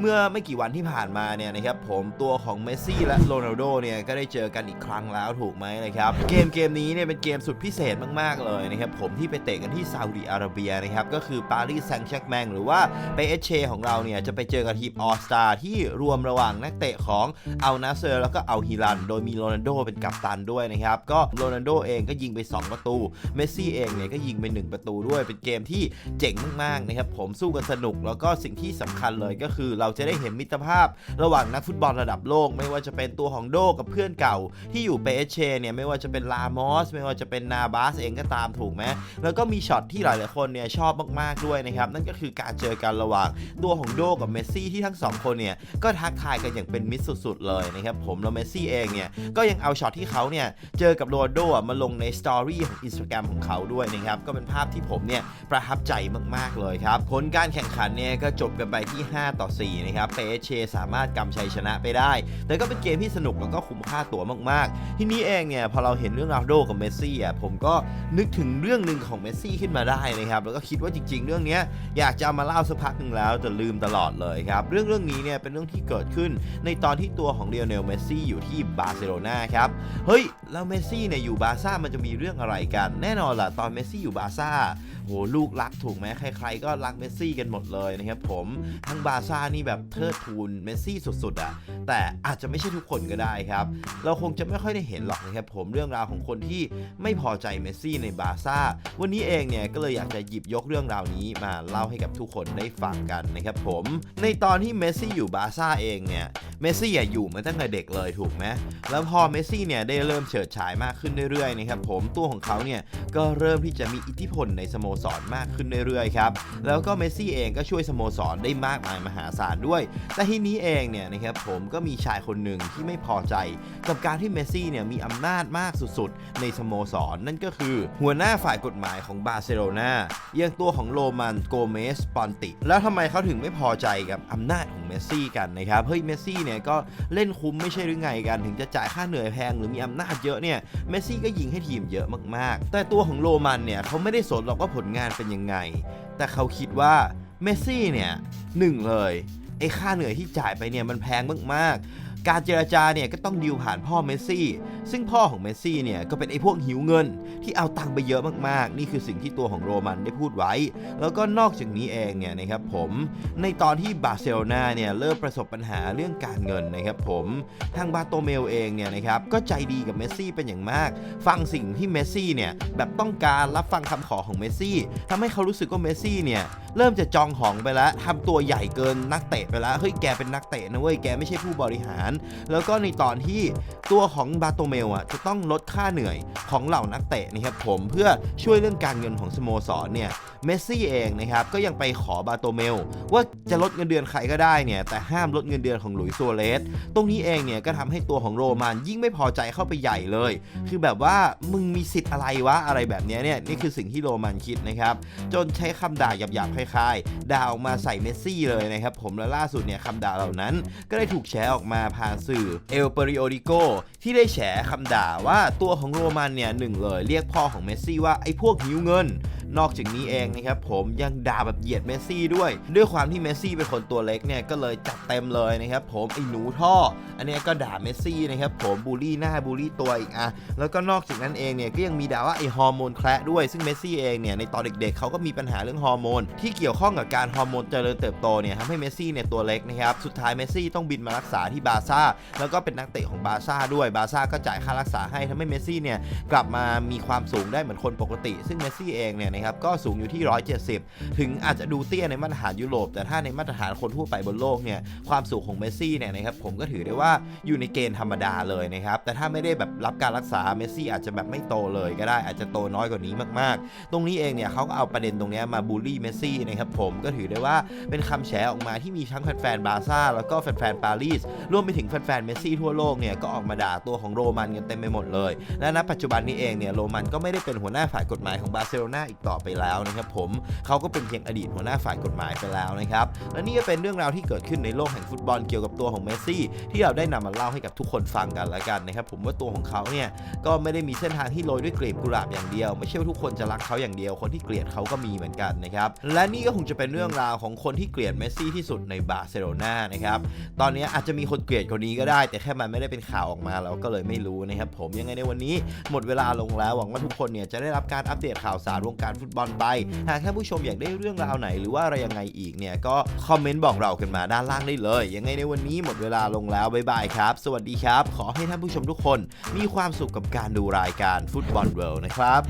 เมื่อไม่กี่วันที่ผ่านมาเนี่ยนะครับผมตัวของเมสซี่และโรนัลโดเนี่ยก็ได้เจอกันอีกครั้งแล้วถูกไหมนะครับเกมเกมนี้เนี่ยเป็นเกมสุดพิเศษมากๆเลยนะครับผมที่ไปเตะกันที่ซาอุดิอาระเบียนะครับก็คือปารีสแซงต์แชร์กแมงหรือว่าไปเอชเชของเราเนี่ยจะไปเจอกับทีมออสตาที่รวมระหว่างนักเตะของอัลนาเซอร์แล้วก็อัลฮิลัน โดยมีโรนัลโดเป็นกัปตันด้วยนะครับก็โรนัลโดเองก็ยิงไป 2 ประตูเมสซี่เองเนี่ยก็ยิงไป 1 ประตูด้วยเป็นเกมที่เจ๋งมากๆนะครับผมสู้กันสนุกแล้วก็สิ่งที่สำคัญเลยก็คือเราจะได้เห็นมิตรภาพ ระหว่างนักฟุตบอลระดับโลก ไม่ว่าจะเป็นตัวของโดกับเพื่อนเก่า ที่อยู่เปเอชเนี่ยไม่ว่าจะเป็นลามอส ไม่ว่าจะเป็นนาบาสเองก็ตามถูกไหมแล้วก็มีช็อตที่หลายๆคนเนี่ยชอบมากๆด้วยนะครับนั่นก็คือการเจอกันระหว่างตัวของโดกับเมสซี่ที่ทั้งสองคนเนี่ยก็ทักทายกันอย่างเป็นมิตรสุดๆเลยนะครับผมแล้วเมสซี่เองเนี่ยก็ยังเอาช็อตที่เขาเนี่ยเจอกับโรนโดมาลงในสตอรี่ของอินสตาแกรมของเขาด้วยนะครับก็เป็นภาพที่ผมเนี่ยประทับใจมากๆเลยครับผลการแข่งขันเนี่ยก็จบกันไปที่ 5 ต่อ4นะครับเปเชสามารถกำชัยชนะไปได้ แต่ก็เป็นเกมที่สนุกแล้วก็คุ้มค่าตั๋วมากๆ ที่นี้เองเนี่ยพอเราเห็นเรื่องรนัลโดกับเมสซี่อะผมก็นึกถึงเรื่องหนึ่งของเมสซี่ขึ้นมาได้นะครับแล้วก็คิดว่าจริง ๆ เรื่องนี้อยากจะามาเล่าสักพักหนึ่งแล้วแต่ลืมตลอดเลยครับเรื่องเรื่องนี้เนี่ยเป็นเรื่องที่เกิดขึ้นในตอนที่ตัวของเลียเนลเมสซี่อยู่ที่บาร์เซโลนาครับเฮ้ยแล้วเมสซี่เนี่ยอยู่บาร์ซ่ามันจะมีเรื่องอะไรกัน แน่นอนล่ะตอนเมสซี่อยู่บาร์ซ่าโหลูกรักถูกไหมใครๆก็รักเมสซี่กันหมดเลยนะครับผมทั้งบาร์ซ่านี่แบบเทิดทูนเมสซี่สุดๆอะ่ะแต่อาจจะไม่ใช่ทุกคนก็ได้ครับ เราคงจะไม่ค่อยได้เห็นหรอกนะครับผมเรื่องราวของคนที่ไม่พอใจเมสซี่ในบาร์ซ่า วันนี้เองเนี่ยก็เลยอยากจะหยิบยกเรื่องราวนี้มาเล่าให้กับทุกคนได้ฟังกันนะครับผม ในตอนที่เมสซี่อยู่บาร์ซ่าเองเนี่ย เมสซี่อยู่มาตั้งแต่เด็กเลยถูกไหมแล้วพอเมสซี่เนี่ยได้เริ่มเฉิดฉายมากขึ้นเรื่อยๆนะครับผมตัวของเขาเนี่ยก็เริ่มที่จะมีอิทธิพลในสโมสรมากขึ้นเรื่อยๆครับแล้วก็เมสซี่เองก็ช่วยสโมสรได้มากมายมหาศาลด้วย แต่ทีนี้เองเนี่ยนะครับผมก็มีชายคนหนึ่งที่ไม่พอใจ กับการที่เมสซี่เนี่ยมีอำนาจมากสุดๆ ในสโมสรนั่นก็คือหัวหน้าฝ่ายกฎหมายของบาร์เซโลนาอย่างตัวของโรมันโกเมสปอนติ แล้วทำไมเขาถึงไม่พอใจกับอำนาจของเมสซี่กันนะครับเฮ้ยเมสซี่เนี่ยก็เล่นคุ้มไม่ใช่หรือไงกันถึงจะจ่ายค่าเหนื่อยแพงหรือมีอำนาจเยอะเนี่ยเมสซี่ก็ยิงให้ทีมเยอะมากๆ แต่ตัวของโรมันเนี่ยเขาไม่ได้สนหรอกว่าผลงานเป็นยังไง แต่เขาคิดว่าเมสซี่เนี่ยหนึ่งเลยไอ้ค่าเหนื่อยที่จ่ายไปเนี่ยมันแพงมากๆ การเจรจาเนี่ยก็ต้องดิวผ่านพ่อเมสซี่ ซึ่งพ่อของเมสซี่เนี่ยก็เป็นไอ้พวกหิวเงิน ที่เอาตังค์ไปเยอะมากๆ นี่คือสิ่งที่ตัวของโรมันได้พูดไว้ แล้วก็นอกจากนี้เองเนี่ยนะครับผม ในตอนที่บาร์เซโลนาเนี่ยเริ่มประสบปัญหาเรื่องการเงินนะครับผมทางบาโตเมลเองเนี่ยนะครับก็ใจดีกับเมสซี่เป็นอย่างมาก ฟังสิ่งที่เมสซี่เนี่ยแบบต้องการรับฟังคำขอของเมสซี่ทำให้เขารู้สึกว่าเมสซี่เนี่ยเริ่มจะจองหองไปแล้วทำตัวใหญ่เกินนักเตะไปแล้วเฮ้ยแกเป็นนักเตะนะเว้ยแกไม่ใช่ผู้บริหารแล้วก็ในตอนที่ตัวของบาโตเมลอะจะต้องลดค่าเหนื่อยของเหล่านักเตะนะครับผมเพื่อช่วยเรื่องการเงินของสโมสรเนี่ยเมสซี่เองนะครับก็ยังไปขอบาโตเมล ว่าจะลดเงินเดือนใครก็ได้เนี่ยแต่ห้ามลดเงินเดือนของหลุยส์โซเลสตรงนี้เองเนี่ยก็ทำให้ตัวของโรมันยิ่งไม่พอใจเข้าไปใหญ่เลย คือแบบว่ามึงมีสิทธิ์อะไรวะอะไรแบบนี้เนี่ยนี่คือสิ่งที่โรมันคิดนะครับจนใช้คำด่าหยาบๆคล้ายๆด่าออกมาใส่เมสซี่เลยนะครับผมและล่าสุดเนี่ยคำด่าเหล่านั้นก็ได้ถูกแชร์ออกมาผ่านสื่อเอลเปริโอดิโกที่ได้แฉคำด่าว่าตัวของโรมันเนี่ยหนึ่งเลยเรียกพ่อของเมสซี่ว่าไอ้พวกหิวเงิน นอกจากนี้เองนะครับผมยังด่าแบบเหยียดเมสซี่ด้วย ด้วยความที่เมสซี่เป็นคนตัวเล็กเนี่ยก็เลยจัดเต็มเลยนะครับผมไอ้หนูท่อ อันนี้ก็ด่าเมสซี่นะครับผมบูลลี่หน้าบูลลี่ตัวอีกอะแล้วก็นอกจากนั้นเองเนี่ยก็ยังมีด่าว่าไอ้ฮอร์โมนแคระด้วยซึ่งเมสซี่เองเนี่ยในตอนเด็กๆเขาก็มีปัญหาเรื่องฮอร์โมนที่เกี่ยวข้องกับการฮอร์โมนเจริญเติบโตเนี่ยทำให้เมสซี่เนี่ยตัวเล็กนะครับสุดท้ายเมสซี่ต้องบินมารักษาที่บาร์ซ่าแล้วก็เป็นนักเตะของบาร์ซ่าด้วยบาร์ซ่าก็จ่ายค่ารักษาให้ทำให้เมสซี่เนี่ยกลับมามีความสูงได้เหมือนคนปกติ ซึ่งเมสซี่เองเนี่ยนะครับก็สูงอยู่ที่ 170 ถึงอาจจะดูเตี้ยในมาตรฐานยุโรป แต่ถ้าในมาตรฐานคนทั่วไปบนโลกเนี่ยความสูงของเมสซี่เนี่ยนะครับผมก็ถือได้ว่าอยู่ในเกณฑ์ธรรมดาเลยนะครับแต่ถ้าไม่ได้แบบรับการรักษาเมสซี่อาจจะแบบไม่โตเลยก็ได้อาจจะโตน้อยกว่านี้มากๆ ตรงนี้เองเนี่ยเขาก็เอาประเด็นตรงนี้มาบูลลี่เมสซี่นะครับผมก็ถือได้ว่าเป็นคำแฉออกมาที่มีทั้งแฟนๆบาร์ซ่าแล้วก็แฟนๆปารีสรวมไปถึงแฟนๆเมสซี่ทั่วโลกเนี่ยก็ออกมาด่าตัวของโรมันกันเต็มไปหมดเลย และณปัจจุบันนี้เองเนี่ยโรมันก็ไม่ได้เป็นหัวหน้าฝ่ายกฎหมายของบาร์เซโลนาอีกต่อต่อไปแล้วนะครับผมเขาก็เป็นเพียงอดีตหัวหน้าฝ่ายกฎหมายไปแล้วนะครับและนี่ก็เป็นเรื่องราวที่เกิดขึ้นในโลกแห่งฟุตบอลเกี่ยวกับตัวของเมสซี่ที่เราได้นำมาเล่าให้กับทุกคนฟังกันแล้วกันนะครับผมว่าตัวของเขาเนี่ยก็ไม่ได้มีเส้นทางที่โรยด้วยกลีบกุหลาบอย่างเดียว ไม่ใช่ว่าทุกคนจะรักเขาอย่างเดียว คนที่เกลียดเขาก็มีเหมือนกันนะครับและนี่ก็คงจะเป็นเรื่องราวของคนที่เกลียดเมสซี่ที่สุดในบาร์เซโลนานะครับตอนนี้อาจจะมีคนเกลียดคนนี้ก็ได้ แต่แค่มันไม่ได้เป็นข่าวออกมาเราก็เลยไม่รู้นะครับผมยังไงในวันนี้หมดเวลาลงแล้วหวังว่าทุกคนเนี่ยจะได้รับการอัปเดตข่าวสารวงการฟุตบอลไป หากท่านผู้ชมอยากได้เรื่องราวไหนหรือว่าอะไรยังไงอีกเนี่ยก็คอมเมนต์บอกเรากันมาด้านล่างได้เลย ยังไงในวันนี้หมดเวลาลงแล้วบ๊ายบายครับ สวัสดีครับ ขอให้ท่านผู้ชมทุกคนมีความสุขกับการดูรายการฟุตบอลเวิลด์นะครับ